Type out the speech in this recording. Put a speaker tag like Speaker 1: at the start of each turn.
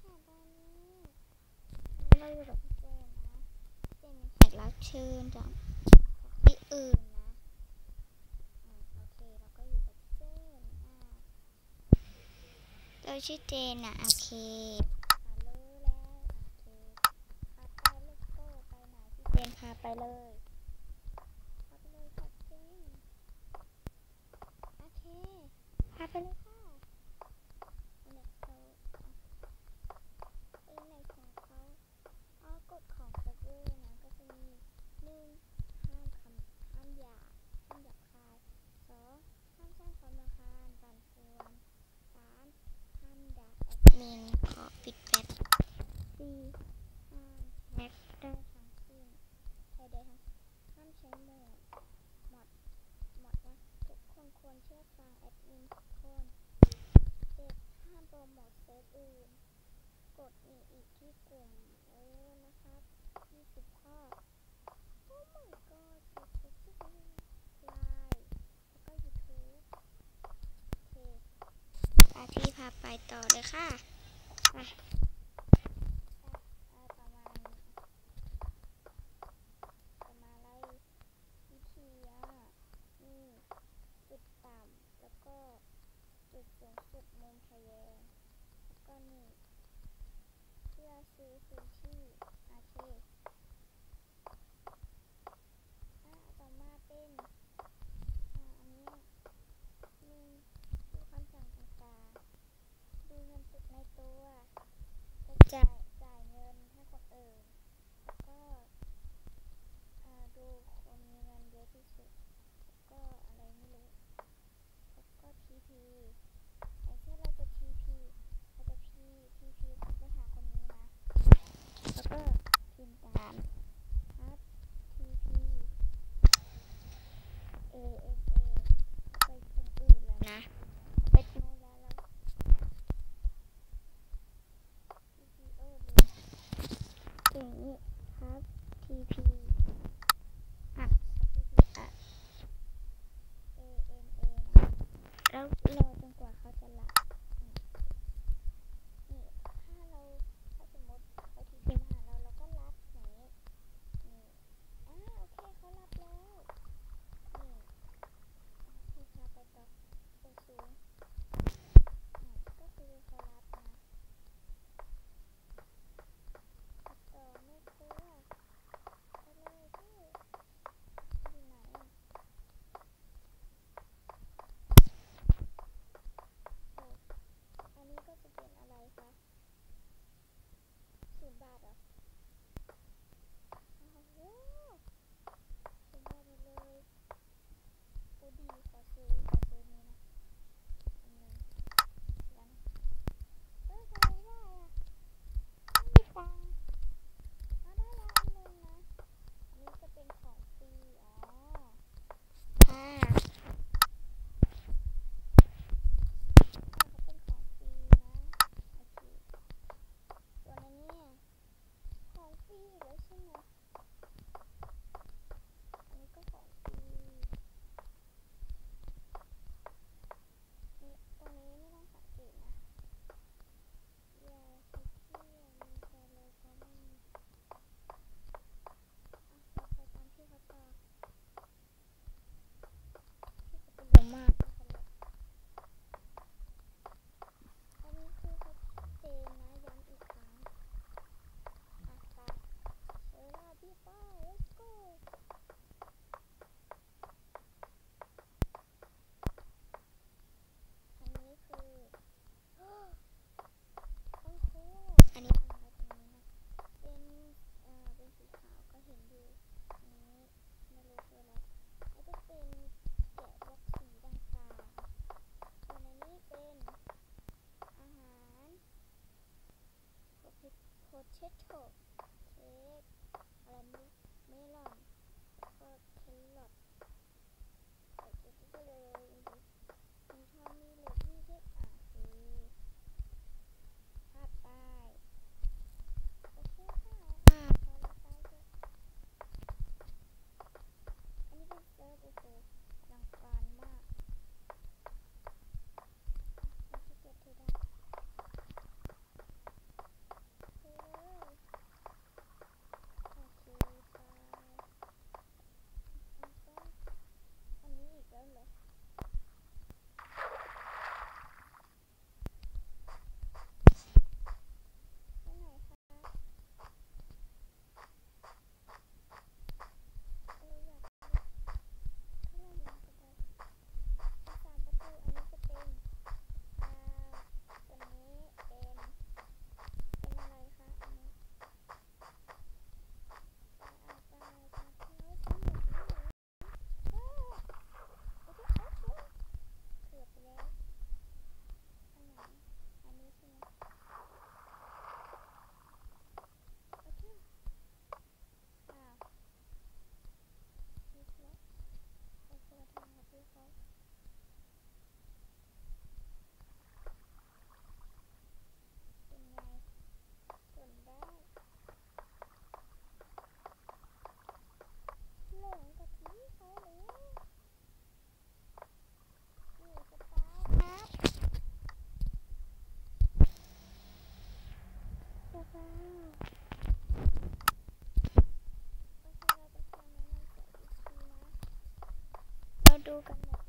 Speaker 1: เจมส์ค่ะตอนนี้เราอยู่กับพี่เจมส์นะเจมส์มีแขกรับเชิญจากที่อื่นนะอืมโอเคเราก็อยู่กับเจนอ่าเราชื่อเจนนะโอเคอ่ารู้แล้วโอเคพาไปลูกโก้ไปไหนพี่เจนพาไปเลยพาไปเลยค่ะเจนโอเคพาไปเลยค่ะเน็ตโซ อินเน็ตของเขาอ้อกฎของเซิร์ฟเวอร์นะก็จะมีหนึ่งห้ามคำห้ามหยาบห้ามหยาบคายสองห้ามสร้างความรำคาญปั่นป่วนสามห้ามด่าแอด มินขอปิดแบตสี่ห้ามแฮกได้ทั้งสิ้นใช้ได้ทั้งห้ามใช้โหมดหมดหมดนะทุกคนควรเชื่อฟังแอดมินทุกคนเจ็ดห้ามโปรโมทเซิร์ฟอื่น กดมีอีกที่กลุ่มเออนะครับ20ข้อโอ้ my god สุดสุดสุดไลน์แล้วก็ YouTube โอเคอาที่พาไปต่อเลยค่ะ ก็จุดสูงสุดมุมทะแยงแล้วก็นี่เพื่อซื้อพื้นที่โอเคอะต่อมาเป็นอ่าอันเนี้ยหนึ่งดูคำสั่งต่างๆ ดูเงินสดในตัวจะจ่ายจ่ายเงินให้คนอื่น แล้วก็อ่าดูคนมีเงินเยอะที่สุด แล้วก็อะไรไม่รู้ แล้วก็ TP อย่างเช่นเราจะ TP เราจะ P TP โชกเค้อะไรไม่เมลอนก็เคลอทไปกินก็เลย Tuh.